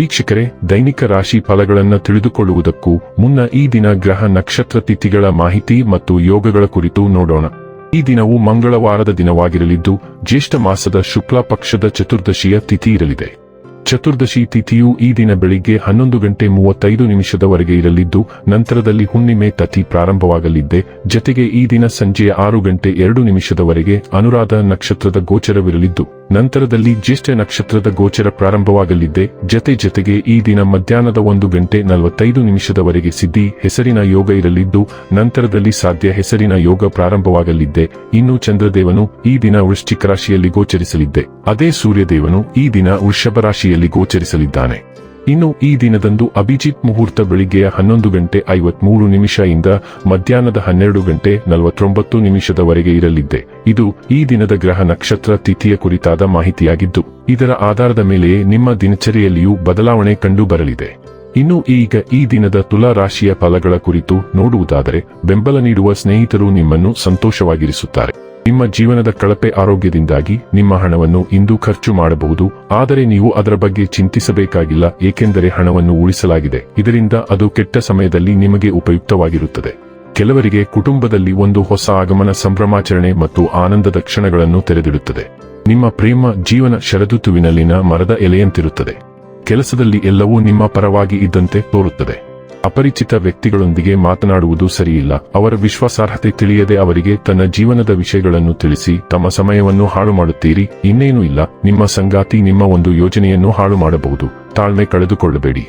ವೀಕ್ಷಕರೇ, ದೈನಿಕ ರಾಶಿ ಫಲಗಳನ್ನು ತಿಳಿದುಕೊಳ್ಳುವುದಕ್ಕೂ ಮುನ್ನ ಈ ದಿನ ಗ್ರಹ ನಕ್ಷತ್ರ ತಿಥಿಗಳ ಮಾಹಿತಿ ಮತ್ತು ಯೋಗಗಳ ಕುರಿತು ನೋಡೋಣ. ಈ ದಿನವು ಮಂಗಳವಾರದ ದಿನವಾಗಿರಲಿದ್ದು, ಜ್ಯೇಷ್ಠ ಮಾಸದ ಶುಕ್ಲ ಪಕ್ಷದ ಚತುರ್ದಶಿಯ ತಿಥಿ ಇರಲಿದೆ. ಚತುರ್ದಶಿ ತಿಥಿಯು ಈ ದಿನ ಬೆಳಿಗ್ಗೆ ಹನ್ನೊಂದು ಗಂಟೆ ಮೂವತ್ತೈದು ನಿಮಿಷದವರೆಗೆ ಇರಲಿದ್ದು, ನಂತರದಲ್ಲಿ ಹುಣ್ಣಿಮೆ ತಥಿ ಪ್ರಾರಂಭವಾಗಲಿದ್ದೆ. ಜತೆಗೆ ಈ ದಿನ ಸಂಜೆಯ ಆರು ಗಂಟೆ ಎರಡು ನಿಮಿಷದವರೆಗೆ ಅನುರಾಧ ನಕ್ಷತ್ರದ ಗೋಚರವಿರಲಿದ್ದು. ನಂತರದಲ್ಲಿ ಜ್ಯೇಷ್ಠ ನಕ್ಷತ್ರದ ಗೋಚರ ಪ್ರಾರಂಭವಾಗಲಿದ್ದೆ ಜತೆ ಜತೆಗೆ ಈ ದಿನ ಮಧ್ಯಾಹ್ನದ ಒಂದು ಗಂಟೆ ನಲವತ್ತೈದು ನಿಮಿಷದವರೆಗೆ ಸಿದ್ಧಿ ಹೆಸರಿನ ಯೋಗ ಇರಲಿದ್ದು, ನಂತರದಲ್ಲಿ ಸಾಧ್ಯ ಹೆಸರಿನ ಯೋಗ ಪ್ರಾರಂಭವಾಗಲಿದ್ದೆ ಇನ್ನು ಚಂದ್ರದೇವನು ಈ ದಿನ ವೃಶ್ಚಿಕ ರಾಶಿಯಲ್ಲಿ ಗೋಚರಿಸಲಿದ್ದೆ ಅದೇ ಸೂರ್ಯದೇವನು ಈ ದಿನ ವೃಷಭ ರಾಶಿಯಲ್ಲಿ ಗೋಚರಿಸಲಿದ್ದಾನೆ. ಇನ್ನು ಈ ದಿನದಂದು ಅಭಿಜಿತ್ ಮುಹೂರ್ತ ಬೆಳಿಗ್ಗೆಯ ಹನ್ನೊಂದು ಗಂಟೆ ಐವತ್ಮೂರು ನಿಮಿಷ ಇಂದ ಮಧ್ಯಾಹ್ನದ ಹನ್ನೆರಡು ಗಂಟೆ ನಲವತ್ತೊಂಬತ್ತು ನಿಮಿಷದವರೆಗೆ ಇರಲಿದ್ದೆ ಇದು ಈ ದಿನದ ಗ್ರಹ ನಕ್ಷತ್ರ ತಿಥಿಯ ಕುರಿತಾದ ಮಾಹಿತಿಯಾಗಿದ್ದು, ಇದರ ಆಧಾರದ ಮೇಲೆಯೇ ನಿಮ್ಮ ದಿನಚರಿಯಲ್ಲಿಯೂ ಬದಲಾವಣೆ ಕಂಡು ಬರಲಿದೆ ಇನ್ನು ಈಗ ಈ ದಿನದ ತುಲಾ ರಾಶಿಯ ಫಲಗಳ ಕುರಿತು ನೋಡುವುದಾದರೆ, ಬೆಂಬಲ ನೀಡುವ ಸ್ನೇಹಿತರು ನಿಮ್ಮನ್ನು ಸಂತೋಷವಾಗಿರಿಸುತ್ತಾರೆ. ನಿಮ್ಮ ಜೀವನದ ಕಳಪೆ ಆರೋಗ್ಯದಿಂದಾಗಿ ನಿಮ್ಮ ಹಣವನ್ನು ಇಂದು ಖರ್ಚು ಮಾಡಬಹುದು, ಆದರೆ ನೀವು ಅದರ ಬಗ್ಗೆ ಚಿಂತಿಸಬೇಕಾಗಿಲ್ಲ, ಏಕೆಂದರೆ ಹಣವನ್ನು ಉಳಿಸಲಾಗಿದೆ. ಇದರಿಂದ ಅದು ಕೆಟ್ಟ ಸಮಯದಲ್ಲಿ ನಿಮಗೆ ಉಪಯುಕ್ತವಾಗಿರುತ್ತದೆ. ಕೆಲವರಿಗೆ ಕುಟುಂಬದಲ್ಲಿ ಒಂದು ಹೊಸ ಆಗಮನ ಸಂಭ್ರಮಾಚರಣೆ ಮತ್ತು ಆನಂದದ ಕ್ಷಣಗಳನ್ನು ತೆರೆದಿಡುತ್ತದೆ. ನಿಮ್ಮ ಪ್ರೇಮ ಜೀವನ ಶರದೃತುವಿನಲ್ಲಿನ ಮರದ ಎಲೆಯಂತಿರುತ್ತದೆ. ಕೆಲಸದಲ್ಲಿ ಎಲ್ಲವೂ ನಿಮ್ಮ ಪರವಾಗಿ ಇದ್ದಂತೆ ತೋರುತ್ತದೆ. ಅಪರಿಚಿತ ವ್ಯಕ್ತಿಗಳೊಂದಿಗೆ ಮಾತನಾಡುವುದು ಸರಿಯಿಲ್ಲ. ಅವರ ವಿಶ್ವಾಸಾರ್ಹತೆ ತಿಳಿಯದೆ ಅವರಿಗೆ ತನ್ನ ಜೀವನದ ವಿಷಯಗಳನ್ನು ತಿಳಿಸಿ, ತಮ್ಮ ಸಮಯವನ್ನು ಹಾಳು ಮಾಡುತ್ತೀರಿ, ಇನ್ನೇನು ಇಲ್ಲ, ನಿಮ್ಮ ಸಂಗಾತಿ ನಿಮ್ಮ ಒಂದು ಯೋಜನೆಯನ್ನು ಹಾಳು ಮಾಡಬಹುದು. ತಾಳ್ಮೆ ಕಳೆದುಕೊಳ್ಳಬೇಡಿ.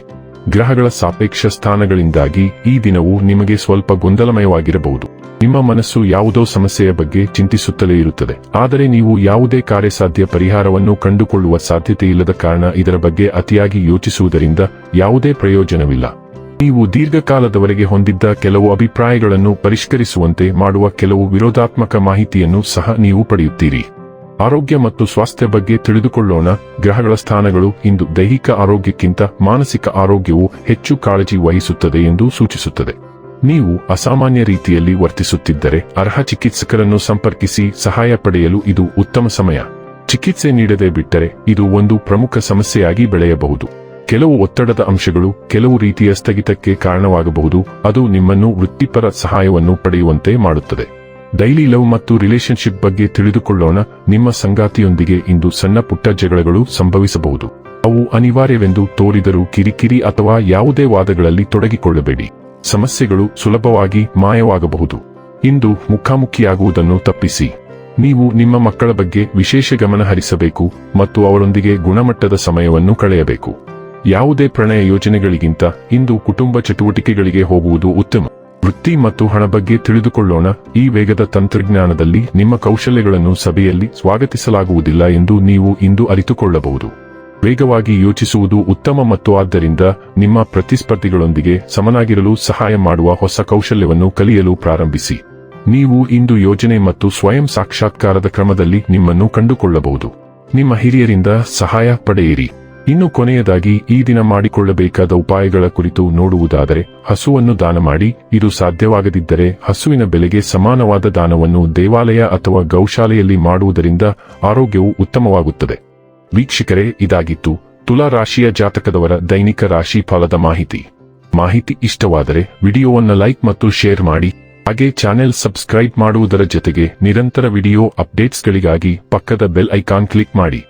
ಗ್ರಹಗಳ ಸಾಪೇಕ್ಷ ಸ್ಥಾನಗಳಿಂದಾಗಿ ಈ ದಿನವು ನಿಮಗೆ ಸ್ವಲ್ಪ ಗೊಂದಲಮಯವಾಗಿರಬಹುದು. ನಿಮ್ಮ ಮನಸ್ಸು ಯಾವುದೋ ಸಮಸ್ಯೆಯ ಬಗ್ಗೆ ಚಿಂತಿಸುತ್ತಲೇ ಇರುತ್ತದೆ. ಆದರೆ ನೀವು ಯಾವುದೇ ಕಾರ್ಯಸಾಧ್ಯ ಪರಿಹಾರವನ್ನು ಕಂಡುಕೊಳ್ಳುವ ಸಾಧ್ಯತೆ ಇಲ್ಲದ ಕಾರಣ ಇದರ ಬಗ್ಗೆ ಅತಿಯಾಗಿ ಯೋಚಿಸುವುದರಿಂದ ಯಾವುದೇ ಪ್ರಯೋಜನವಿಲ್ಲ. ನೀವು ದೀರ್ಘಕಾಲದವರೆಗೆ ಹೊಂದಿದ್ದ ಕೆಲವು ಅಭಿಪ್ರಾಯಗಳನ್ನು ಪರಿಷ್ಕರಿಸುವಂತೆ ಮಾಡುವ ಕೆಲವು ವಿರೋಧಾತ್ಮಕ ಮಾಹಿತಿಯನ್ನು ಸಹ ನೀವು ಪಡೆಯುತ್ತೀರಿ. ಆರೋಗ್ಯ ಮತ್ತು ಸ್ವಾಸ್ಥ್ಯ ಬಗ್ಗೆ ತಿಳಿದುಕೊಳ್ಳೋಣ. ಗ್ರಹಗಳ ಸ್ಥಾನಗಳು ಇಂದು ದೈಹಿಕ ಆರೋಗ್ಯಕ್ಕಿಂತ ಮಾನಸಿಕ ಆರೋಗ್ಯವು ಹೆಚ್ಚು ಕಾಳಜಿ ವಹಿಸುತ್ತದೆ ಎಂದು ಸೂಚಿಸುತ್ತದೆ. ನೀವು ಅಸಾಮಾನ್ಯ ರೀತಿಯಲ್ಲಿ ವರ್ತಿಸುತ್ತಿದ್ದರೆ ಅರ್ಹ ಚಿಕಿತ್ಸಕರನ್ನು ಸಂಪರ್ಕಿಸಿ ಸಹಾಯ ಪಡೆಯಲು ಇದು ಉತ್ತಮ ಸಮಯ. ಚಿಕಿತ್ಸೆ ನೀಡದೆ ಬಿಟ್ಟರೆ ಇದು ಒಂದು ಪ್ರಮುಖ ಸಮಸ್ಯೆಯಾಗಿ ಬೆಳೆಯಬಹುದು. ಕೆಲವು ಒತ್ತಡದ ಅಂಶಗಳು ಕೆಲವು ರೀತಿಯ ಸ್ಥಗಿತಕ್ಕೆ ಕಾರಣವಾಗಬಹುದು. ಅದು ನಿಮ್ಮನ್ನು ವೃತ್ತಿಪರ ಸಹಾಯವನ್ನು ಪಡೆಯುವಂತೆ ಮಾಡುತ್ತದೆ. ಡೈಲಿ ಲವ್ ಮತ್ತು ರಿಲೇಶನ್ಶಿಪ್ ಬಗ್ಗೆ ತಿಳಿದುಕೊಳ್ಳೋಣ. ನಿಮ್ಮ ಸಂಗಾತಿಯೊಂದಿಗೆ ಇಂದು ಸಣ್ಣ ಪುಟ್ಟ ಜಗಳಗಳು ಸಂಭವಿಸಬಹುದು. ಅವು ಅನಿವಾರ್ಯವೆಂದು ತೋರಿದರೂ ಕಿರಿಕಿರಿ ಅಥವಾ ಯಾವುದೇ ವಾದಗಳಲ್ಲಿ ತೊಡಗಿಕೊಳ್ಳಬೇಡಿ. ಸಮಸ್ಯೆಗಳು ಸುಲಭವಾಗಿ ಮಾಯವಾಗಬಹುದು. ಇಂದು ಮುಖಾಮುಖಿಯಾಗುವುದನ್ನು ತಪ್ಪಿಸಿ. ನೀವು ನಿಮ್ಮ ಮಕ್ಕಳ ಬಗ್ಗೆ ವಿಶೇಷ ಗಮನ ಹರಿಸಬೇಕು ಮತ್ತು ಅವರೊಂದಿಗೆ ಗುಣಮಟ್ಟದ ಸಮಯವನ್ನು ಕಳೆಯಬೇಕು. ಯಾವುದೇ ಪ್ರಣಯ ಯೋಜನೆಗಳಿಗಿಂತ ಇಂದು ಕುಟುಂಬ ಚಟುವಟಿಕೆಗಳಿಗೆ ಹೋಗುವುದು ಉತ್ತಮ. ವೃತ್ತಿ ಮತ್ತು ಹಣ ಬಗ್ಗೆ ತಿಳಿದುಕೊಳ್ಳೋಣ. ಈ ವೇಗದ ತಂತ್ರಜ್ಞಾನದಲ್ಲಿ ನಿಮ್ಮ ಕೌಶಲ್ಯಗಳನ್ನು ಸಭೆಯಲ್ಲಿ ಸ್ವಾಗತಿಸಲಾಗುವುದಿಲ್ಲ ಎಂದು ನೀವು ಇಂದು ಅರಿತುಕೊಳ್ಳಬಹುದು. ವೇಗವಾಗಿ ಯೋಚಿಸುವುದು ಉತ್ತಮ ಮತ್ತು ಆದ್ದರಿಂದ ನಿಮ್ಮ ಪ್ರತಿಸ್ಪರ್ಧಿಗಳೊಂದಿಗೆ ಸಮನಾಗಿರಲು ಸಹಾಯ ಮಾಡುವ ಹೊಸ ಕೌಶಲ್ಯವನ್ನು ಕಲಿಯಲು ಪ್ರಾರಂಭಿಸಿ. ನೀವು ಇಂದು ಯೋಜನೆ ಮತ್ತು ಸ್ವಯಂ ಸಾಕ್ಷಾತ್ಕಾರದ ಕ್ರಮದಲ್ಲಿ ನಿಮ್ಮನ್ನು ಕಂಡುಕೊಳ್ಳಬಹುದು. ನಿಮ್ಮ ಹಿರಿಯರಿಂದ ಸಹಾಯ ಪಡೆಯಿರಿ. ಇನ್ನು ಕೊನೆಯದಾಗಿ ಈ ದಿನ ಮಾಡಿಕೊಳ್ಳಬೇಕಾದ ಉಪಾಯಗಳ ಕುರಿತು ನೋಡುವುದಾದರೆ, ಹಸುವನ್ನು ದಾನ ಮಾಡಿ, ಇದು ಸಾಧ್ಯವಾಗದಿದ್ದರೆ ಹಸುವಿನ ಬೆಲೆಗೆ ಸಮಾನವಾದ ದಾನವನ್ನು ದೇವಾಲಯ ಅಥವಾ ಗೌಶಾಲೆಯಲ್ಲಿ ಮಾಡುವುದರಿಂದ ಆರೋಗ್ಯವು ಉತ್ತಮವಾಗುತ್ತದೆ. ವೀಕ್ಷಕರೇ, ಇದಾಗಿತ್ತು ತುಲಾ ರಾಶಿಯ ಜಾತಕದವರ ದೈನಿಕ ರಾಶಿ ಫಲದ ಮಾಹಿತಿ. ಮಾಹಿತಿ ಇಷ್ಟವಾದರೆ ವಿಡಿಯೋವನ್ನು ಲೈಕ್ ಮತ್ತು ಶೇರ್ ಮಾಡಿ, ಹಾಗೆ ಚಾನೆಲ್ ಸಬ್ಸ್ಕ್ರೈಬ್ ಮಾಡುವುದರ ಜೊತೆಗೆ ನಿರಂತರ ವಿಡಿಯೋ ಅಪ್ಡೇಟ್ಸ್ಗಳಿಗಾಗಿ ಪಕ್ಕದ ಬೆಲ್ ಐಕಾನ್ ಕ್ಲಿಕ್ ಮಾಡಿ.